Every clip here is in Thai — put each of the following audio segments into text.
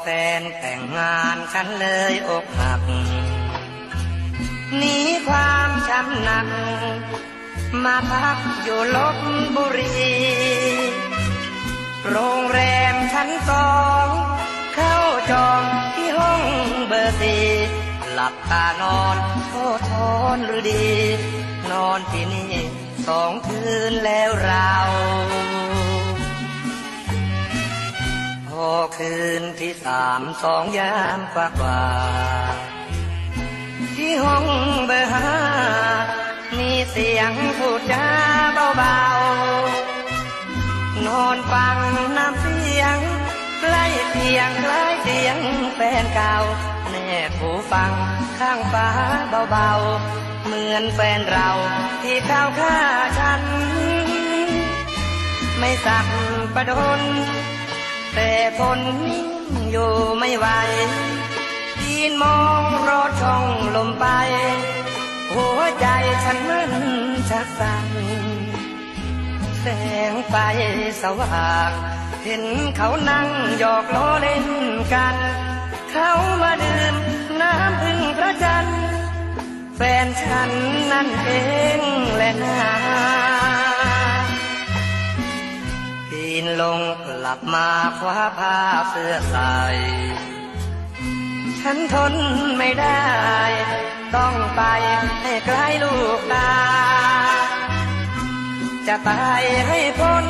แฟนแต่งงานฉันเลยอกหักหนีความช้ำหนัก มาพักอยู่ลบบุรี โรงแรมชั้นสอง เข้าจองที่ห้องเบอร์สี่หลับตานอนโทษทนหรือดี นอนที่นี่สองคืนแล้วเรา คืนที่สามสองยามกว่ากว่า ที่ห้องเบอร์ห้ามีเสียงพูดจาเบาๆ นอนฟังน้ำเสียงใกล้เสียงคล้เสียงแฟนเก่าแนบหูฟังข้างฟ้าเบาๆ เหมือนแฟนเราที่เข้าฆ่าฉัน ไม่สักประดน ทนนิ่งอยู่ไม่ไหวยืนมองรถช่องลมไป หัวใจฉันมันชักสั่นแสงไฟสว่าง เห็นเขานั่งหยอกล้อเล่นกัน เขามาดื่มน้ำพึ่งพระจันทร์แฟนฉันนั่นเองแหละนา ลับมาคว้าผ้าเสื้อใส่ฉันทนไม่ได้ ต้องไปให้ไกลลูกตา จะตายให้พ้น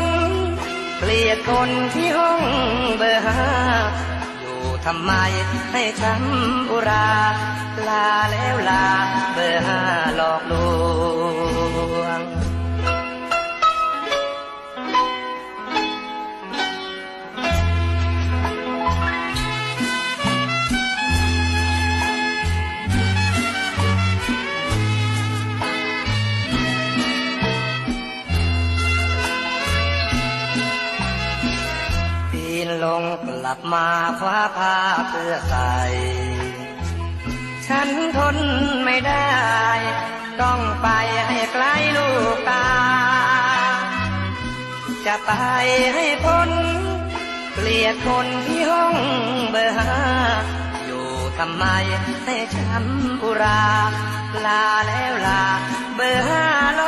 เกลียดคนที่ห้องเบอร์ห้าอยู่ทำไมให้ช้ำอุราลา นลงกลับมาคว้าผ้าเพื่อใส่ฉันทนไม่ได้ ต้องไปให้ไกลลูกตา จะไปให้พ้น เกลียดคนที่ห้องเบอร์ห้าอยู่ทำไมให้ช้ำอุรา ลาแล้วลาเบอร์ห้าลอ